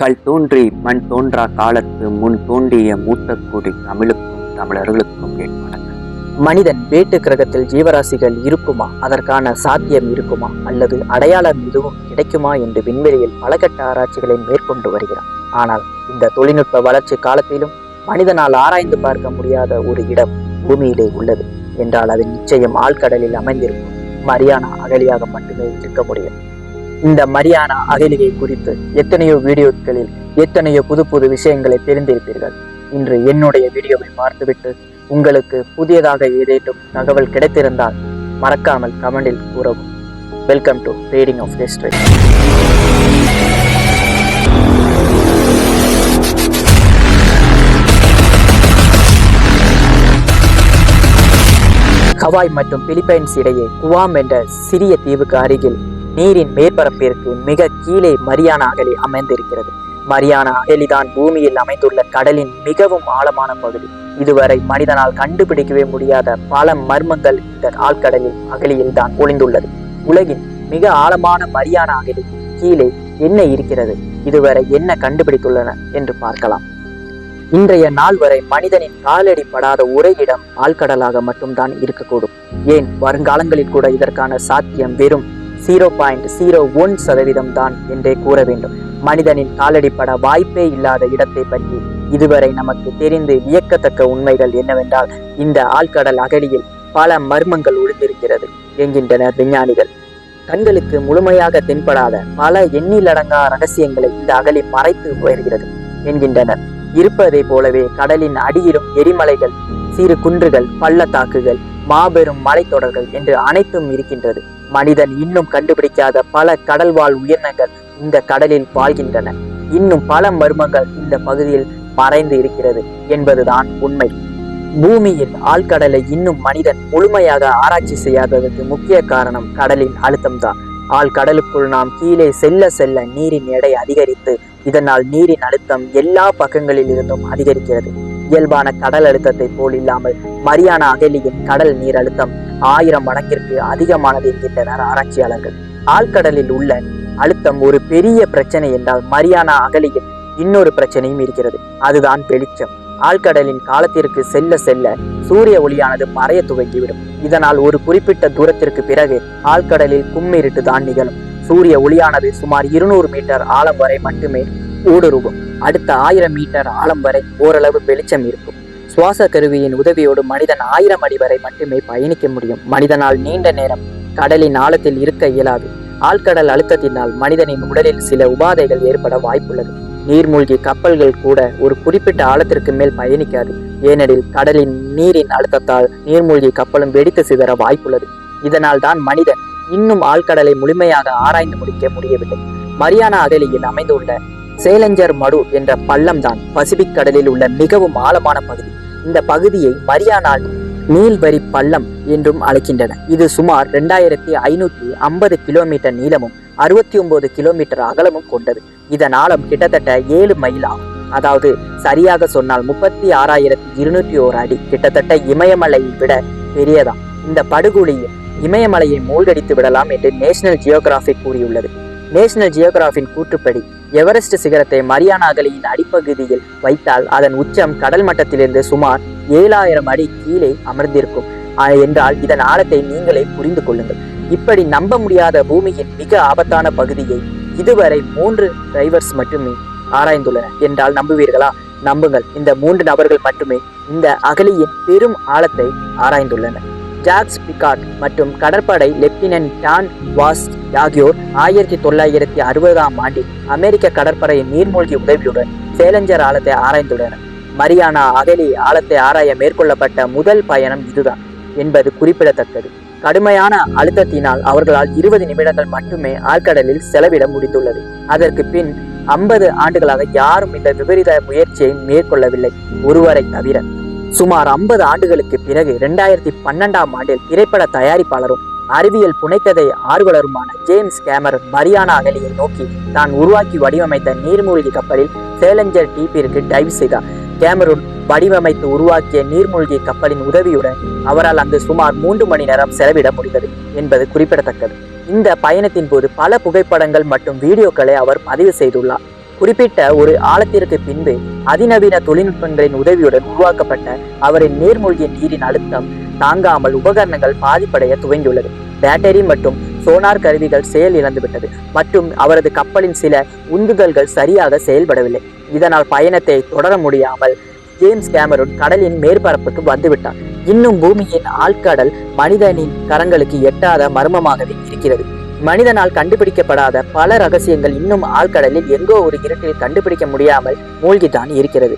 கல் தோன்றி மண் தோன்றா காலத்து முன் தோன்றிய மூத்த குடி தமிழுக்கும் தமிழர்களுக்கும் மனிதன் வேட்டு கிரகத்தில் ஜீவராசிகள் இருக்குமா? அதற்கான சாத்தியம் இருக்குமா? அல்லது அடையாளம் எதுவும் கிடைக்குமா? என்று விண்வெளியில் பல கட்ட ஆராய்ச்சிகளை மேற்கொண்டு வருகிறான். ஆனால் இந்த தொழில்நுட்ப வளர்ச்சி காலத்திலும் மனிதனால் ஆராய்ந்து பார்க்க முடியாத ஒரு இடம் பூமியிலே உள்ளது என்றால் அது நிச்சயம் ஆழ்கடலில் அமைந்திருக்கும். மரியானா அகலியாக மட்டுமே இருக்க முடியும். இந்த மரியானா அகலிகை குறித்து எத்தனையோ வீடியோக்களில் எத்தனையோ புது புது விஷயங்களை தெரிந்திருப்பீர்கள். இன்று என்னுடைய வீடியோவை பார்த்துவிட்டு உங்களுக்கு புதியதாக ஏதேனும் தகவல் கிடைத்திருந்தால் மறக்காமல் கமெண்டில் கூறவும். Welcome to reading of history Hawaii மற்றும் பிலிப்பைன்ஸ் இடையே குவாம் என்ற சிறிய தீவுக்கு அருகில் நீரின் மேற்பரப்பிற்கு மிக கீழே மரியானா அகலி அமைந்திருக்கிறது. மரியானா அகலிதான் பூமியில் அமைந்துள்ள கடலின் மிகவும் ஆழமான பகுதி. இதுவரை மனிதனால் கண்டுபிடிக்கவே முடியாத பல மர்மங்கள் இந்த ஆழ்கடலில் அகலியில் தான் ஒளிந்துள்ளது. உலகின் மிக ஆழமான மரியானா அகழி கீழே என்ன இருக்கிறது? இதுவரை என்ன கண்டுபிடித்துள்ளன என்று பார்க்கலாம். இன்றைய நாள் வரை மனிதனின் காலடி படாத ஒரே இடம் ஆழ்கடலாக மட்டும்தான் இருக்கக்கூடும். ஏன் வருங்காலங்களில் கூட இதற்கான சாத்தியம் வெறும் ஜீரோ பாயிண்ட் ஜீரோ ஒன் சதவீதம் தான் என்றே கூற வேண்டும். மனிதனின் காலடிப்பட வாய்ப்பே இல்லாத இடத்தை பற்றி இதுவரை நமக்கு தெரிந்து வியக்கத்தக்க உண்மைகள் என்னவென்றால் இந்த ஆழ்கடல் அகழியில் பல மர்மங்கள் ஒளிந்திருக்கிறது என்கின்றனர் விஞ்ஞானிகள். கண்களுக்கு முழுமையாக தென்படாத பல எண்ணிலடங்கா ரகசியங்களை இந்த அகழி மறைத்து வருகிறது என்கின்றனர். இருப்பதை போலவே கடலின் அடியிலும் எரிமலைகள் சிறு குன்றுகள் பள்ளத்தாக்குகள் மாபெரும் மலைத்தொடர்கள் என்று அனைத்தும் இருக்கின்றது. மனிதன் இன்னும் கண்டுபிடிக்காத பல கடல்வாழ் உயிரினங்கள் இந்த கடலில் வாழ்கின்றன. இன்னும் பல மர்மங்கள் இந்த பகுதியில் மறைந்து இருக்கிறது என்பதுதான் உண்மை. பூமியில் ஆழ்கடலை இன்னும் மனிதன் முழுமையாக ஆராய்ச்சி செய்யாததற்கு முக்கிய காரணம் கடலின் அழுத்தம்தான். ஆழ்கடலுக்குள் நாம் கீழே செல்ல செல்ல நீரின் எடை அதிகரித்து இதனால் நீரின் அழுத்தம் எல்லா பக்கங்களில் இருந்தும் அதிகரிக்கிறது. இயல்பான கடல் அழுத்தத்தை போல் இல்லாமல் மரியானா அகலியின் கடல் நீர் அழுத்தம் ஆயிரம் மடங்கிற்கு அதிகமானது என்கின்றனர் ஆராய்ச்சியாளர்கள். ஆழ்கடலில் உள்ள அழுத்தம் ஒரு பெரிய பிரச்சனை என்றால் மரியானா அகலியில் இன்னொரு பிரச்சனையும் இருக்கிறது. அதுதான் வெளிச்சம். ஆழ்கடலின் காலத்திற்கு செல்ல செல்ல சூரிய ஒளியானது மறைய துவங்கிவிடும். இதனால் ஒரு குறிப்பிட்ட தூரத்திற்கு பிறகு ஆழ்கடலில் கும்மிருட்டு தான் நிகழும். சூரிய ஒளியானது சுமார் இருநூறு மீட்டர் ஆழம் வரை மட்டுமே ஊடுருவும் அடுத்த ஆயிரம் மீட்டர் ஆழம் வரை ஓரளவு வெளிச்சம் இருக்கும். சுவாச கருவியின் உதவியோடு மனிதன் ஆயிரம் அடி வரை மட்டுமே பயணிக்க முடியும். மனிதனால் நீண்ட நேரம் கடலின் ஆழத்தில் இருக்க இயலாது. ஆழ்கடல் அழுத்தத்தினால் மனிதனின் உடலில் சில உபாதைகள் ஏற்பட வாய்ப்புள்ளது. நீர்மூழ்கி கப்பல்கள் கூட ஒரு குறிப்பிட்ட ஆழத்திற்கு மேல் பயணிக்காது. ஏனெனில் கடலின் நீரின் அழுத்தத்தால் நீர்மூழ்கி கப்பலும் வெடித்து சிதற வாய்ப்புள்ளது. இதனால் தான் மனிதன் இன்னும் ஆழ்கடலை முழுமையாக ஆராய்ந்து முடிக்க முடியவில்லை. மரியானா அகலியில் அமைந்துள்ள சேலஞ்சர் மடு என்ற பள்ளம் தான் பசிபிக் கடலில் உள்ள மிகவும் ஆழமான பகுதி. இந்த பகுதியை மரியானால் நீள்வரி பள்ளம் என்றும் அழைக்கின்றன. இது சுமார் ரெண்டாயிரத்தி ஐநூத்தி ஐம்பது கிலோமீட்டர் நீளமும் அறுபத்தி ஒன்பது கிலோமீட்டர் அகலமும் கொண்டது. இதன் ஆழம் கிட்டத்தட்ட ஏழு மைல் ஆகும். அதாவது சரியாக சொன்னால் முப்பத்தி ஆறாயிரத்தி இருநூற்றி ஓர் அடி. கிட்டத்தட்ட இமயமலையை விட பெரியதாம் இந்த படுகொலியில் இமயமலையை மூழ்கடித்து விடலாம் என்று நேஷனல் ஜியோகிராபிக் கூறியுள்ளது. நேஷனல் ஜியோகிராஃபின் கூற்றுப்படி எவரெஸ்ட் சிகரத்தை மரியானா அகலியின் அடிப்பகுதியில் வைத்தால் அதன் உச்சம் கடல் மட்டத்திலிருந்து சுமார் ஏழாயிரம் அடி கீழே அமர்ந்திருக்கும். என்றால் இதன் ஆழத்தை நீங்களே புரிந்து கொள்ளுங்கள். இப்படி நம்ப முடியாத பூமியின் மிக ஆபத்தான பகுதியை இதுவரை மூன்று டிரைவர்ஸ் மட்டுமே ஆராய்ந்துள்ளனர். என்றால் நம்புவீர்களா? நம்புங்கள். இந்த மூன்று நபர்கள் மட்டுமே இந்த அகலியின் பெரும் ஆழத்தை ஆராய்ந்துள்ளனர். ஜாக்ஸ் பிகாட் மற்றும் கடற்படை லெப்டினன்ட் டான் வாஸ் ஆகியோர் ஆயிரத்தி தொள்ளாயிரத்தி அறுபதாம் ஆண்டில் அமெரிக்க கடற்படையின் நீர்மூழ்கி உதவியுடன் சேலஞ்சர் ஆழத்தை ஆராய்ந்துள்ளனர். மரியானா அகலி ஆழத்தை ஆராய மேற்கொள்ளப்பட்ட முதல் பயணம் இதுதான் என்பது குறிப்பிடத்தக்கது. கடுமையான அழுத்தத்தினால் அவர்களால் இருபது நிமிடங்கள் மட்டுமே ஆழ்கடலில் செலவிட முடிந்துள்ளது. அதற்கு பின் ஐம்பது ஆண்டுகளாக யாரும் இந்த விபரீத முயற்சியை மேற்கொள்ளவில்லை. ஒருவரை தவிர சுமார் ஐம்பது ஆண்டுகளுக்கு பிறகு இரண்டாயிரத்தி பன்னெண்டாம் ஆண்டில் திரைப்பட தயாரிப்பாளரும் அறிவியல் புனைக்கதை ஆர்வலருமான ஜேம்ஸ் கேமரன் மரியானா அகலியை நோக்கி தான் உருவாக்கி வடிவமைத்த நீர்மூழ்கி கப்பலில் சேலஞ்சர் டீப்பிற்கு டைவ் செய்தார். கேமரூன் வடிவமைத்து உருவாக்கிய நீர்மூழ்கி கப்பலின் உதவியுடன் அவரால் அங்கு சுமார் மூன்று மணி நேரம் செலவிட முடிந்தது என்பது குறிப்பிடத்தக்கது. இந்த பயணத்தின் போது பல புகைப்படங்கள் மற்றும் வீடியோக்களை அவர் பதிவு செய்துள்ளார். குறிப்பிட்ட ஒரு ஆழத்திற்கு பின்பு அதிநவீன தொழில்நுட்பங்களின் உதவியுடன் உருவாக்கப்பட்ட அவரின் நீர்மூழ்கிய நீரின் அழுத்தம் தாங்காமல் உபகரணங்கள் பாதிப்படைய துவங்கியுள்ளது. பேட்டரி மற்றும் சோனார் கருவிகள் செயல் இழந்துவிட்டது மற்றும் அவரது கப்பலின் சில உந்துதல்கள் சரியாக செயல்படவில்லை. இதனால் பயணத்தை தொடர முடியாமல் ஜேம்ஸ் கேமரூன் கடலின் மேற்பரப்புக்கு வந்துவிட்டார். இன்னும் பூமியின் ஆழ்கடல் மனிதனின் கரங்களுக்கு எட்டாத மர்மமாகவே இருக்கிறது. மனிதனால் கண்டுபிடிக்கப்படாத பல ரகசியங்கள் இன்னும் ஆழ்கடலில் எங்கோ ஒரு இருட்டில் கண்டுபிடிக்க முடியாமல் மூழ்கித்தான் இருக்கிறது.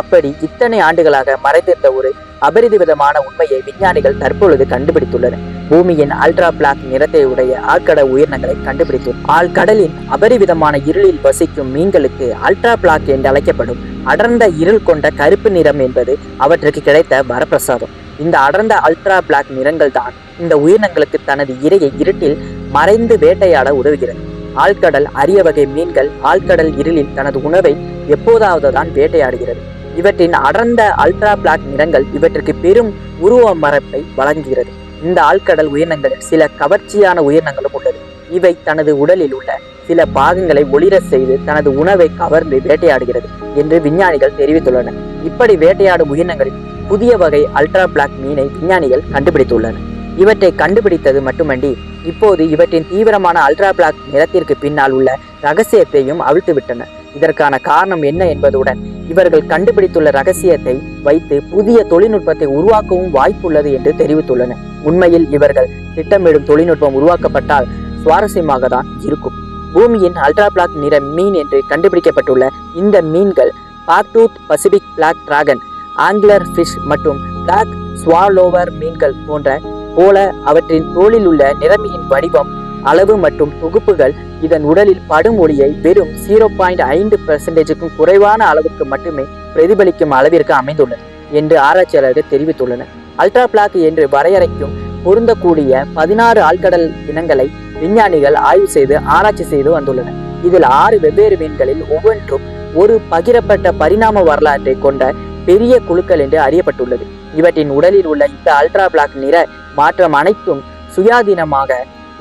அப்படி இத்தனை ஆண்டுகளாக மறைந்திருந்த ஒரு அபரிதிவிதமான உண்மையை விஞ்ஞானிகள் தற்பொழுது கண்டுபிடித்துள்ளனர். பூமியின் அல்ட்ரா பிளாக் நிறத்தை உடைய ஆழ்கடல் உயிரினங்களை கண்டுபிடித்து ஆழ்கடலின் அபரிவிதமான இருளில் வசிக்கும் மீன்களுக்கு அல்ட்ரா பிளாக் என்று அழைக்கப்படும் அடர்ந்த இருள் கொண்ட கருப்பு நிறம் என்பது அவற்றுக்கு கிடைத்த வரப்பிரசாதம். இந்த அடர்ந்த அல்ட்ரா பிளாக் நிறங்கள் தான் இந்த உயிரினங்களுக்கு தனது இரையை இருட்டில் மறைந்து வேட்டையாட உதவுகிறது. ஆழ்கடல் அரிய வகை மீன்கள் ஆழ்கடல் இருளில் தனது உணவை எப்போதாவது தான் வேட்டையாடுகிறது. இவற்றின் அடர்ந்த அல்ட்ரா பிளாக் நிறங்கள் இவற்றிற்கு பெரும் உருவ மரப்பை வழங்குகிறது. இந்த ஆழ்கடல் உயிரினங்களில் சில கவர்ச்சியான உயிரினங்களும் உள்ளது. இவை தனது உடலில் உள்ள சில பாகங்களை ஒளிரச் செய்து தனது உணவை கவர்ந்து வேட்டையாடுகிறது என்று விஞ்ஞானிகள் தெரிவித்துள்ளனர். இப்படி வேட்டையாடும் உயிரினங்களில் புதிய வகை அல்ட்ரா பிளாக் மீனை விஞ்ஞானிகள் கண்டுபிடித்துள்ளனர். இவற்றை கண்டுபிடித்தது மட்டுமன்றி இப்போது இவற்றின் தீவிரமான அல்ட்ரா பிளாக் நிறத்திற்கு பின்னால் உள்ள ரகசியத்தையும் அவிழ்த்துவிட்டன. இதற்கான காரணம் என்ன என்பதுடன் இவர்கள் கண்டுபிடித்துள்ள ரகசியத்தை வைத்து புதிய தொழில்நுட்பத்தை உருவாக்கவும் வாய்ப்புள்ளது என்று தெரிவித்துள்ளனர் உண்மையில் இவர்கள் திட்டமிடும் தொழில்நுட்பம் உருவாக்கப்பட்டால் சுவாரஸ்யமாக தான் இருக்கும். பூமியின் அல்ட்ரா பிளாக் நிற மீன் என்று கண்டுபிடிக்கப்பட்டுள்ள இந்த மீன்கள் பாக்டூத் Pacific black dragon angler fish மற்றும் பிளாக் ஸ்வாலோவர் மீன்கள் போன்ற போல அவற்றின் தோளில் உள்ள நிறமியின் வடிவம் அளவு மற்றும் தொகுப்புகள் இதன் உடலில் படும் ஒளியை வெறும் ஜீரோ பாயிண்ட் ஐந்து பெர்சன்டேஜுக்கும் குறைவான அளவுக்கு மட்டுமே பிரதிபலிக்கும் அளவிற்கு அமைந்துள்ளது என்று ஆராய்ச்சியாளர்கள் தெரிவித்துள்ளனர். அல்ட்ரா பிளாக் என்று வரையறைக்கும் பொருந்தக்கூடிய பதினாறு ஆழ்கடல் இனங்களை விஞ்ஞானிகள் ஆய்வு செய்து ஆராய்ச்சி செய்து வந்துள்ளனர். இதில் ஆறு வெவ்வேறு மீன்களில் ஒவ்வொன்றும் ஒரு பகிரப்பட்ட பரிணாம வரலாற்றை கொண்ட பெரிய குழுக்கள் என்று அறியப்பட்டுள்ளது. இவற்றின் உடலில் உள்ள இந்த அல்ட்ரா பிளாக் நிற மாற்றம் அனைத்தும் சுயாதீனமாக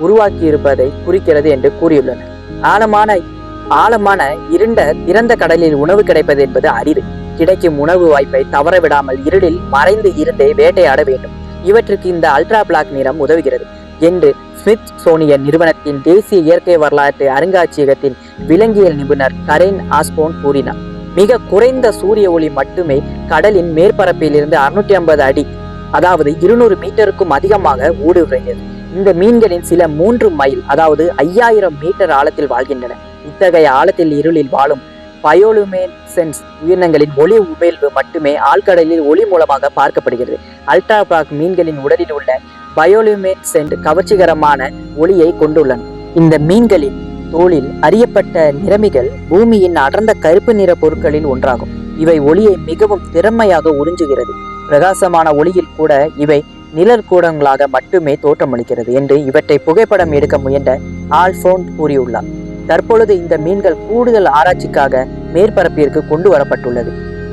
உருவாக்கியிருப்பதை குறிக்கிறது என்று கூறியுள்ளனர். ஆழமான ஆழமான இருண்ட திறந்த கடலில் உணவு கிடைப்பது என்பது அரிது. கிடைக்கும் உணவு வாய்ப்பை தவறவிடாமல் இருளில் மறைந்து இருந்தே வேட்டையாட வேண்டும். இவற்றுக்கு இந்த அல்ட்ரா பிளாக் நிறம் உதவுகிறது என்று ஸ்மித் சோனியன் நிறுவனத்தின் தேசிய இயற்கை வரலாற்று அருங்காட்சியகத்தின் விலங்கியல் நிபுணர் கரேன் ஆஸ்போன் கூறினார். மிக குறைந்த சூரிய ஒளி மட்டுமே கடலின் மேற்பரப்பிலிருந்து அறுநூற்றி ஐம்பது அடி அதாவது இருநூறு மீட்டருக்கும் அதிகமாக ஊடுருவியது இந்த மீன்களின் சில மூன்று மைல் அதாவது ஐயாயிரம் மீட்டர் ஆழத்தில் வாழ்கின்றன. இத்தகைய ஆழத்தில் இருளில் வாழும் பயோலுமேசன்ஸ் உயிரினங்களின் ஒளி உமிழ்வு மட்டுமே ஆழ்கடலில் ஒளி மூலமாக பார்க்கப்படுகிறது. அல்ட்ரா மீன்களின் உடலில் உள்ள பயோலுமேசென்ட் கவர்ச்சிகரமான ஒளியை கொண்டுள்ளன. இந்த மீன்களின் தோளில் அறியப்பட்ட நிறமிகள் பூமியின் அடர்ந்த கருப்பு நிற பொருட்களில் ஒன்றாகும். இவை ஒளியை மிகவும் திறமையாக உறிஞ்சுகிறது. பிரகாசமான ஒளியில் கூட இவை நிழற்கூடங்களாக மட்டுமே தோற்றமளிக்கிறது என்று இவற்றை புகைப்படம் எடுக்க முயன்ற ஆல்போன் கூறியுள்ளார். தற்பொழுது இந்த மீன்கள் கூடுதல் ஆராய்ச்சிக்காக மேற்பரப்பிற்கு கொண்டு வரப்பட்டுள்ளது.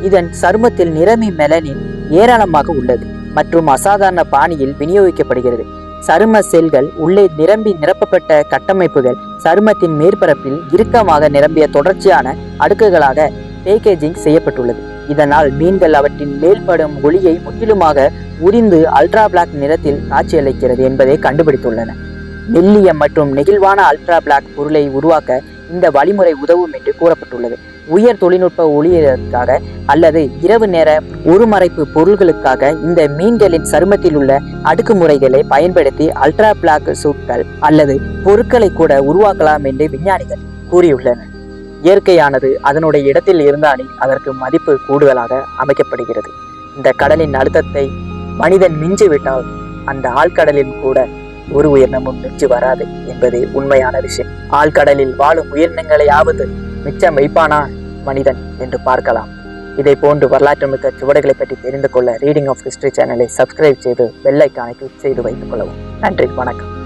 இதன் சருமத்தில் நிறமி மெலனின் ஏராளமாக உள்ளது மற்றும் அசாதாரண பாணியில் விநியோகிக்கப்படுகிறது. சரும செல்கள் உள்ளே நிரம்பி நிரப்பப்பட்ட கட்டமைப்புகள் சருமத்தின் மேற்பரப்பில் இறுக்கமாக நிரம்பிய தொடர்ச்சியான அடுக்குகளாக பேக்கேஜிங் செய்யப்பட்டுள்ளது. இதனால் மீன்கள் அவற்றின் மேல்படும் ஒளியை முற்றிலுமாக உரிந்து அல்ட்ரா பிளாக் நிறத்தில் காட்சியளிக்கிறது என்பதை கண்டுபிடித்துள்ளன. மெல்லிய மற்றும் நெகிழ்வான அல்ட்ரா பிளாக் பொருளை உருவாக்க இந்த வழிமுறை உதவும் என்று கூறப்பட்டுள்ளது. உயர் தொழில்நுட்ப ஒளியிற்காக அல்லது இரவு நேர ஒருமறைப்பு பொருள்களுக்காக இந்த மீன்களின் சருமத்தில் உள்ள அடுக்குமுறைகளை பயன்படுத்தி அல்ட்ரா பிளாக் சூட்கள் அல்லது பொருட்களை கூட உருவாக்கலாம் என்று விஞ்ஞானிகள் கூறியுள்ளனர். இயற்கையானது அதனுடைய இடத்தில் இருந்தாலே அதற்கு மதிப்பு கூடுதலாக அமைக்கப்படுகிறது. இந்த கடலின் அழுத்தத்தை மனிதன் மிஞ்சிவிட்டால் அந்த ஆழ்கடலில் கூட ஒரு உயிரினமும் மிஞ்சி வராது என்பதே உண்மையான விஷயம். ஆழ்கடலில் வாழும் உயிரினங்களையாவது மிச்சம் வைப்பானா மனிதன் என்று பார்க்கலாம். இதை போன்று வரலாற்று மிக்க சுவடுகளை பற்றி தெரிந்து கொள்ள ரீடிங் ஆஃப் ஹிஸ்டரி சேனலை சப்ஸ்கிரைப் செய்து பெல் ஐக்கானை கிளிக் செய்து வைத்துக் கொள்ளவும். நன்றி வணக்கம்.